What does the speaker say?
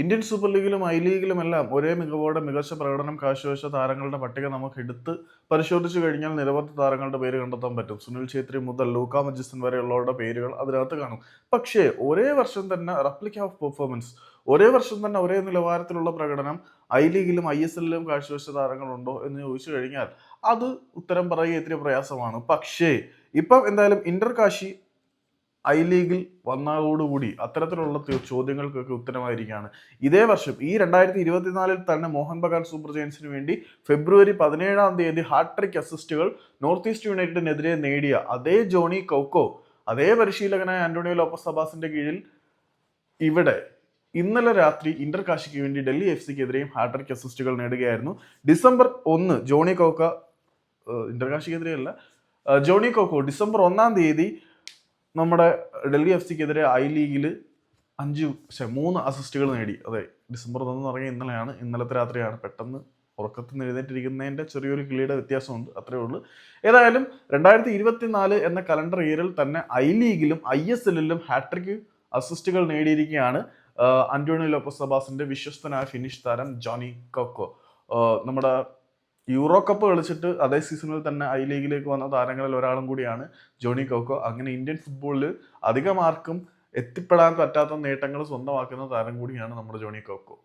Indian super ലീഗിലും I ലീഗിലും എല്ലാം ഒരേ മികവോടെ മികച്ച പ്രകടനം കാഴ്ചവെച്ച താരങ്ങളുടെ പട്ടിക നമുക്ക് എടുത്ത് പരിശോധിച്ചു കഴിഞ്ഞാൽ നിരവധി താരങ്ങളുടെ പേര് കണ്ടെത്താൻ പറ്റും. സുനിൽ ഛേത്രി മുതൽ ലൂക്ക മജിസൺ വരെയുള്ളവരുടെ പേരുകൾ അതിനകത്ത് കാണും. പക്ഷേ ഒരേ വർഷം തന്നെ റെപ്ലിക്ക ഓഫ് പെർഫോമൻസ് ഒരേ വർഷം തന്നെ ഒരേ നിലവാരത്തിലുള്ള പ്രകടനം ഐ ലീഗിലും ഐ എസ് എല്ലിലും കാഴ്ചവെച്ച താരങ്ങളുണ്ടോ എന്ന് ചോദിച്ചു കഴിഞ്ഞാൽ അത് ഉത്തരം പറയുക ഇത്തിരി പ്രയാസമാണ്. പക്ഷേ ഇപ്പം എന്തായാലും ഇന്റർ കാശി ഐ ലീഗിൽ വന്നതോടുകൂടി അത്തരത്തിലുള്ള ചോദ്യങ്ങൾക്കൊക്കെ ഉത്തരമായിരിക്കുകയാണ് ഇതേ വർഷം ഈ രണ്ടായിരത്തി ഇരുപത്തിനാലിൽ തന്നെ മോഹൻ ബഗാൻ സൂപ്പർ ജയൻസിന് വേണ്ടി ഫെബ്രുവരി പതിനേഴാം തീയതി ഹാട്രിക് അസിസ്റ്റുകൾ നോർത്ത് ഈസ്റ്റ് യുണൈറ്റഡിനെതിരെ നേടിയ അതേ ജോണി കൗക്കോ അതേ പരിശീലകനായ ആന്റോണിയോ ലോപ്പസ് സബാസിന്റെ കീഴിൽ ഇവിടെ ഇന്നലെ രാത്രി ഇന്റർ കാശിക്ക് വേണ്ടി ഡൽഹി എഫ് സിക്കെതിരെയും ഹാട്രിക് അസിസ്റ്റുകൾ നേടുകയായിരുന്നു. ഡിസംബർ ഒന്ന് ജോണി കൗക്ക ഇന്റർ കാശിക്കെതിരെയല്ല ജോണി കോക്കോ ഡിസംബർ ഒന്നാം തീയതി നമ്മുടെ ഡൽഹി എഫ് സിക്കെതിരെ ഐ ലീഗിൽ അഞ്ച് പക്ഷേ മൂന്ന് അസിസ്റ്റുകൾ നേടി. അതെ ഡിസംബർ ഒന്ന് ഇറങ്ങിയ ഇന്നലെയാണ്. ഇന്നലത്തെ രാത്രിയാണ്. പെട്ടെന്ന് ഉറക്കത്തിൽ നിന്ന് എഴുന്നേറ്റിരിക്കുന്നതിന്റെ ചെറിയൊരു കിളിയുടെ വ്യത്യാസമുണ്ട്. അത്രയേ ഉള്ളൂ. ഏതായാലും രണ്ടായിരത്തി ഇരുപത്തിനാല് എന്ന കലണ്ടർ ഇയറിൽ തന്നെ ഐ ലീഗിലും ഐ എസ് എല്ലിലും ഹാട്രിക് അസിസ്റ്റുകൾ നേടിയിരിക്കുകയാണ് അന്റോണിയോ ലോപ്പസ് സബാസിന്റെ വിശ്വസ്തനായ ഫിനിഷ് താരം ജോണി കോക്കോ. നമ്മുടെ യൂറോ കപ്പ് കളിച്ചിട്ട് അതേ സീസണിൽ തന്നെ ഐ ലീഗിലേക്ക് വന്ന താരങ്ങളിൽ ഒരാളും കൂടിയാണ് ജോണി കോക്കോ. അങ്ങനെ ഇന്ത്യൻ ഫുട്ബോളിൽ അധികമാർക്കും എത്തിപ്പെടാൻ പറ്റാത്ത നേട്ടങ്ങൾ സ്വന്തമാക്കുന്ന താരം കൂടിയാണ് നമ്മുടെ ജോണി കോക്കോ.